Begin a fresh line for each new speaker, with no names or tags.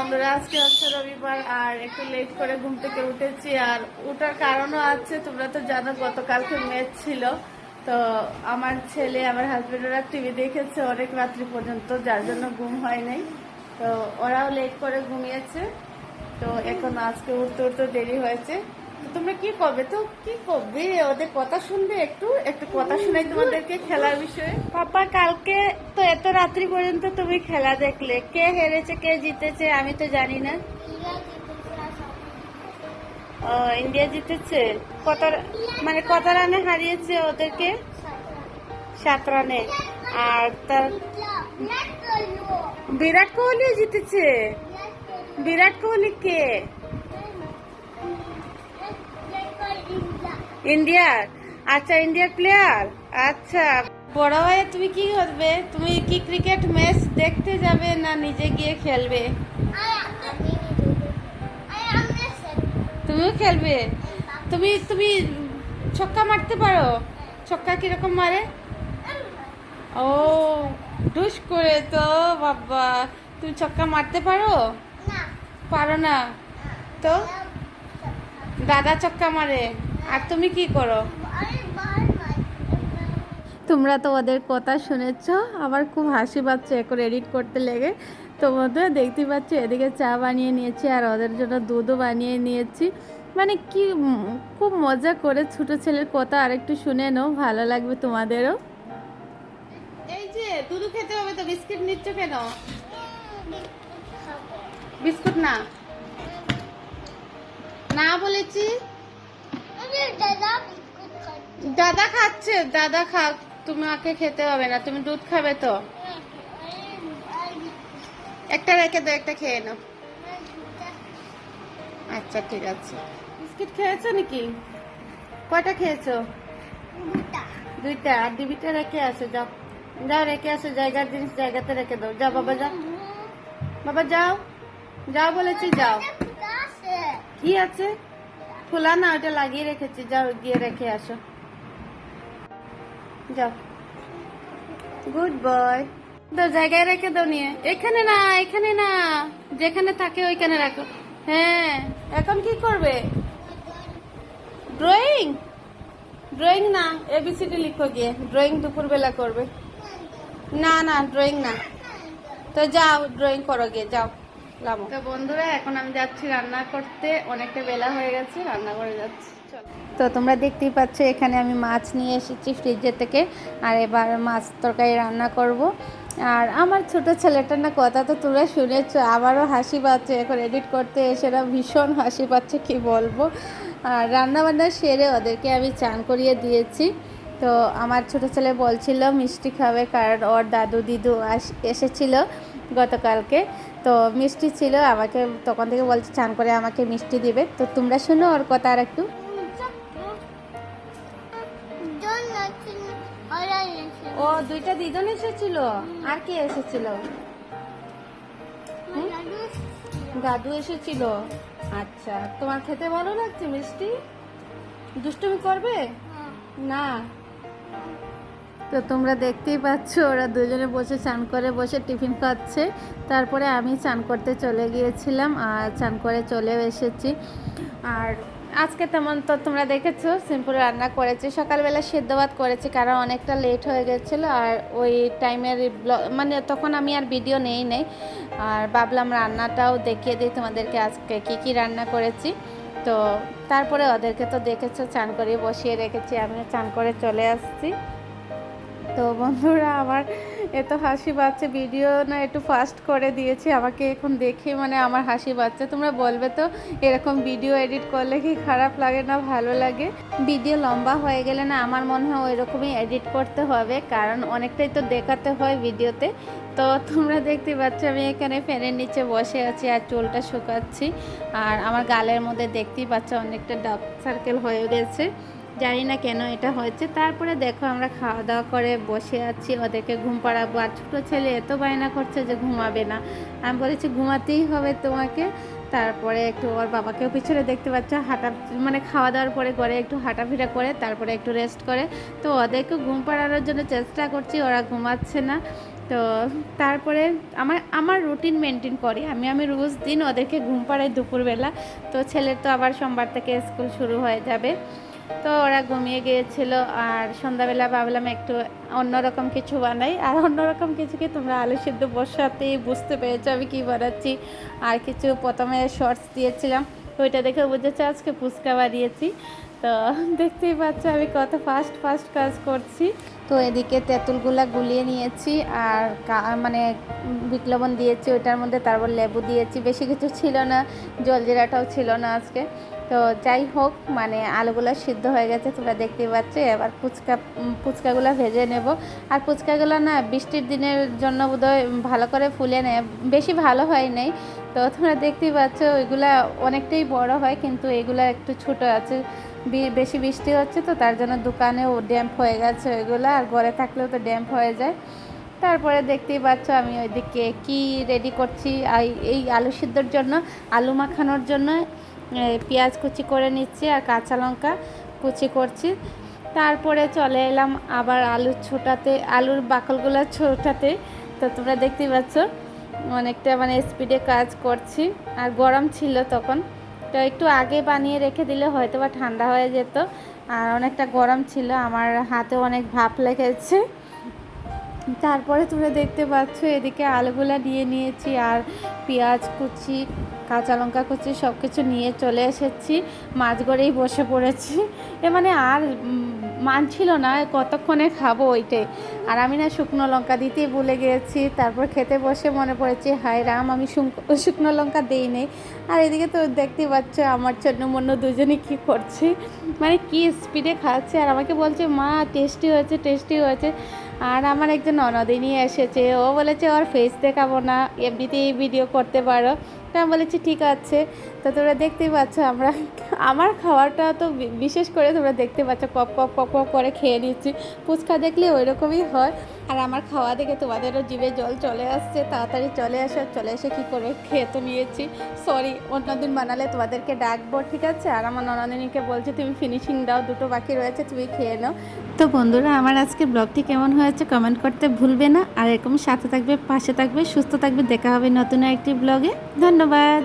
বন্ধুরা, আজকে হচ্ছে রবিবার আর একটু লেট করে ঘুম থেকে উঠেছি। আর ওটার কারণও আছে, তোমরা তো জানো গতকালকে ম্যাচ ছিল। তো আমার ছেলে, আমার হাজব্যান্ড ওরা টিভি দেখেছে অনেক রাত্রি পর্যন্ত, যার জন্য ঘুম হয় নাই। তো ওরাও লেট করে ঘুমিয়েছে। তো এখন আজকে উঠতে উঠতে দেরি হয়েছে। তোমরা কি করবে? তো কি করবে? ওদের কথা শুনবে একটু? একটু কথা শোনাই তোমাদেরকে খেলার বিষয়ে। পাপা কালকে তো এত রাত্রি পর্যন্ত তুমি খেলা দেখলে। কে হেরেছে কে জিতেছে আমি তো জানি না। ও, ইন্ডিয়া জিতেছে? কত মানে কত রানে হারিয়েছে ওদেরকে? সাত রানে। আর তার বিরাট কোহলি। জিতেছে। বিরাট কোহলি কে? ইন্ডিয়ার? আচ্ছা ইন্ডিয়ার প্লেয়ার আচ্ছা। বড় ভাইয়া তুমি কি করবে? তুমি কি ক্রিকেট ম্যাচ দেখতে যাবে না নিজে গিয়ে খেলবে? তুমিও খেলবে? তুমি তুমি ছক্কা মারতে পারো? ছক্কা কীরকম মারে? ও ডুস করে তো বাবা। তুমি ছক্কা মারতে পারো? পারো না। তো? দাদা ছক্কা মারে। আর তুমি কি করো? তোমরা তো ওদের কথা শুনেছ আমার খুব হাসি পাচ্ছে এখন এডিট করতে লেগে। তো বন্ধুরা দেখতেই পাচ্ছ এদিকে চা বানিয়ে নিয়েছি আর ওদের জন্য দুধও বানিয়ে নিয়েছি। মানে কি খুব মজা করে ছোট ছেলের কথা আরেকটু শুনে নাও ভালো লাগবে তোমাদেরও। এই যে দুধ খেতে হবে তো বিস্কিট নিচ্ছ কেন? বিস্কুট না। না বলেছি। দাদা খাচ্ছে দাদা খাক তোমাকে খেতে হবে না তুমি দুধ খাবে তো। একটা রেখে দাও একটা খেয়ে নাও। আচ্ছা ঠিক আছে। বিস্কিট খেয়েছো নাকি? কয়টা খেয়েছো? দুইটা। আর ডিবিটা রেখে আসো যাও। যাও রেখে আসো জায়গার জিনিস জায়গাতে রেখে দাও। যাও বাবা যাও। বাবা যাও। যাও বলেছি যাও। কি আছে? খোলা না, ওটা লাগিয়ে রেখেছি। যাও, গিয়ে রেখে আসো। যাও। গুড বয় তো জায়গায় রেখে দাও নিয়ে। এখানে না এখানে না। যেখানে থাকে ওইখানে রাখো। হ্যাঁ এখন কি করবে? ড্রয়িং ড্রয়িং না এবিসিডি লিখো গিয়ে। ড্রয়িং দুপুরবেলা করবে। না না ড্রয়িং না। তো যাও ড্রয়িং করো গিয়ে, যাও। তো বন্ধুরা এখন আমি যাচ্ছি রান্না করতে। অনেকটা বেলা হয়ে গেছে রান্না করে যাচ্ছি। তো তোমরা দেখতেই পাচ্ছ এখানে আমি মাছ নিয়ে এসেছি ফ্রিজের থেকে আর এবার মাছ তরকারি রান্না করব। আর আমার ছোট ছেলেটার না কথা তো তোমরা শুনেছ আবারও হাসি পাচ্ছে এখন এডিট করতে এসে না ভীষণ হাসি পাচ্ছে কি বলব? আর রান্না বান্না সেরে ওদেরকে আমি চান করিয়ে দিয়েছি। তো আমার ছোট ছেলে বলছিল মিষ্টি খাবে কারণ ওর দাদু দিদু এসেছিল গতকালকে। তো মিষ্টি ছিল আমাকে তখন থেকে বলছে চান করে আমাকে মিষ্টি দিবে। তো তোমরা শোনো ওর কথা আর একটু ও দুইটা দিদন এসেছিল? আর কে এসেছিল? দাদু এসেছিল। আচ্ছা তোমার খেতে ভালো লাগছে মিষ্টি? দুষ্টুমি করবে? না? তো তোমরা দেখতেই পাচ্ছ, ওরা দুজনে বসে চান করে বসে টিফিন খাচ্ছে। তারপরে আমি চান করতে চলে গিয়েছিলাম আর চান করে চলে এসেছি। আর আজকে তেমন তো তোমরা দেখেছ, সিম্পল রান্না করেছি। সকালবেলা সেদ্ধ ভাত করেছি কারণ অনেকটা লেট হয়ে গেছিল আর ওই টাইমের মানে তখন আমি আর ভিডিও নেই নেই। আর ভাবলাম রান্নাটাও দেখিয়ে দিই তোমাদেরকে আজকে কী কী রান্না করেছি। তো তারপরে ওদেরকে তো দেখেছ চান করে বসিয়ে রেখেছি আমিও চান করে চলে আসছি। তো বন্ধুরা, আমার এত হাসি পাচ্ছে ভিডিও না একটু ফাস্ট করে দিয়েছি, আমাকে এখন দেখে মানে আমার হাসি পাচ্ছে তোমরা বলবে তো, এরকম ভিডিও এডিট করলে কি খারাপ লাগে না, ভালো লাগে? ভিডিও লম্বা হয়ে গেলে না আমার মনে হয় ওই রকমই এডিট করতে হবে, কারণ অনেকটাই তো দেখাতে হয় ভিডিওতে তো তোমরা দেখতে পাচ্ছ, আমি এখানে ফ্যানের নিচে বসে আছি আর চুলটা শুকাচ্ছি। আর আমার গালের মধ্যে দেখতেই পাচ্ছ, অনেকটা ডার্ক সার্কেল হয়ে গেছে। জানি না কেন এটা হয়েছে। তারপরে দেখো আমরা খাওয়া দাওয়া করে বসে আছি, ওদেরকে ঘুম পাড়াবো। আর ছোটো ছেলে এত বায়না করছে যে ঘুমাবে না। আমি বলেছি, ঘুমাতেই হবে তোমাকে। তারপরে একটু ওর বাবাকেও পিছনে দেখতে পাচ্ছ, হাঁটা মানে খাওয়া দাওয়ার পরে ঘরে একটু হাঁটাফিরা করে, তারপরে একটু রেস্ট করে। তো ওদেরকে ঘুম পাড়ানোর জন্য চেষ্টা করছি, ওরা ঘুমাচ্ছে না। তো তারপরে আমার আমার রুটিন মেনটেন করি। আমি আমি রোজ দিন ওদেরকে ঘুম পাড়াই দুপুরবেলা। তো ছেলের তো আবার সোমবার থেকে স্কুল শুরু হয়ে যাবে। তো ওরা ঘুমিয়ে গিয়েছিল আর সন্ধ্যাবেলা ভাবলাম একটু অন্যরকম কিছু বানাই। আর অন্যরকম কিছু কি? তোমরা আলু সিদ্ধ বসাতেই বুঝতে পেরেছ আমি কী বানাচ্ছি। আর কিছু প্রথমে শর্টস দিয়েছিলাম। ওইটা দেখে বুঝেছে আজকে ফুচকা বানিয়েছি। তো দেখতেই পাচ্ছ আমি কত ফাস্ট ফাস্ট কাজ করছি। তো এদিকে তেঁতুলগুলা গুলিয়ে নিয়েছি আর মানে বিট লবণ দিয়েছি, ওইটার মধ্যে তারপর লেবু দিয়েছি। বেশি কিছু ছিল না জলজিরাটাও ছিল না আজকে। তো যাই হোক মানে আলুগুলো সিদ্ধ হয়ে গেছে, তোমরা দেখতেই পাচ্ছ। এবার ফুচকা ফুচকাগুলো ভেজে নেব। আর ফুচকাগুলো না বৃষ্টির দিনের জন্য বোধহয় ভালো করে ফুলে নেয়, বেশি ভালো হয় নাই। তো তোমরা দেখতেই পাচ্ছ, ওইগুলা অনেকটাই বড় হয়, কিন্তু এগুলা একটু ছোট আছে। বেশি বৃষ্টি হচ্ছে তো, তার জন্য দোকানেও ড্যাম্প হয়ে গেছে ওইগুলো, আর ঘরে থাকলেও তো ড্যাম্প হয়ে যায়। তারপরে দেখতেই পাচ্ছ আমি ওইদিকে কি রেডি করছি এই আলু সিদ্ধর জন্য, আলু মাখানোর জন্য পেঁয়াজ কুচি করে নিচ্ছি আর কাঁচা লঙ্কা কুচি করছি। তারপরে চলে এলাম আবার আলু ছোটাতে, আলুর বাকলগুলো ছোটাতে। তো তোমরা দেখতেই পাচ্ছ, অনেকটা মানে স্পিডে কাজ করছি, আর গরম ছিল তখন। তো একটু আগে বানিয়ে রেখে দিলে হয়তো বা ঠান্ডা হয়ে যেত। আর অনেকটা গরম ছিল, আমার হাতে অনেক ভাপ লেগেছে। তারপরে তোমরা দেখতে পাচ্ছ, এদিকে আলুগুলা নিয়ে নিয়েছি আর পেঁয়াজ কুচি কাঁচা লঙ্কা কুচি সব কিছু নিয়ে চলে এসেছি। মাছ গড়েই বসে পড়েছি। এ মানে আর মানছিল না, কতক্ষণে খাব ওইটাই। আর আমি না শুকনো লঙ্কা দিতেই ভুলে গিয়েছি তারপর খেতে বসে মনে পড়েছে, হায় রাম, আমি শুক- শুকনো লঙ্কা দেই নেই। আর এদিকে তো দেখতেই পাচ্ছ, আমার জন্য মন্য দুজনে কি করছে। মানে কি স্পিডে খাচ্ছে। আর আমাকে বলছে, মা টেস্টি হয়েছে টেস্টি হয়েছে। আর আমার একজন ননদিনী এসেছে। ও বলেছে, ওর ফেস দেখাবো না। এমনিতেই ভিডিও করতে পারো। তা আমি বলেছি, ঠিক আছে, তো তোমরা দেখতেই পাচ্ছ আমরা আমার খাওয়াটা তো বিশেষ করে তোমরা দেখতে পাচ্ছ কপ কপ কপ করে খেয়ে নিচ্ছি। ফুচকা দেখলে ওই রকমই হয়। আর আমার খাওয়া দেখে তোমাদেরও জিভে জল চলে আসছে, তাড়াতাড়ি চলে আসে চলে এসে কী করবে খেয়ে তো নিয়েছি। সরি অন্যদিন বানালে তোমাদেরকে ডাকবো, ঠিক আছে? আর আমার ননদিনীকে বলছে, তুমি ফিনিশিং দাও, দুটো বাকি রয়েছে, তুমি খেয়ে নাও। তো বন্ধুরা, আমার আজকে ব্লগটি কেমন হয়েছে কমেন্ট করতে ভুলবে না। আর এরকম সাথে থাকবে, পাশে থাকবে, সুস্থ থাকবে। দেখা হবে নতুন একটি ব্লগে। ধন্যবাদ।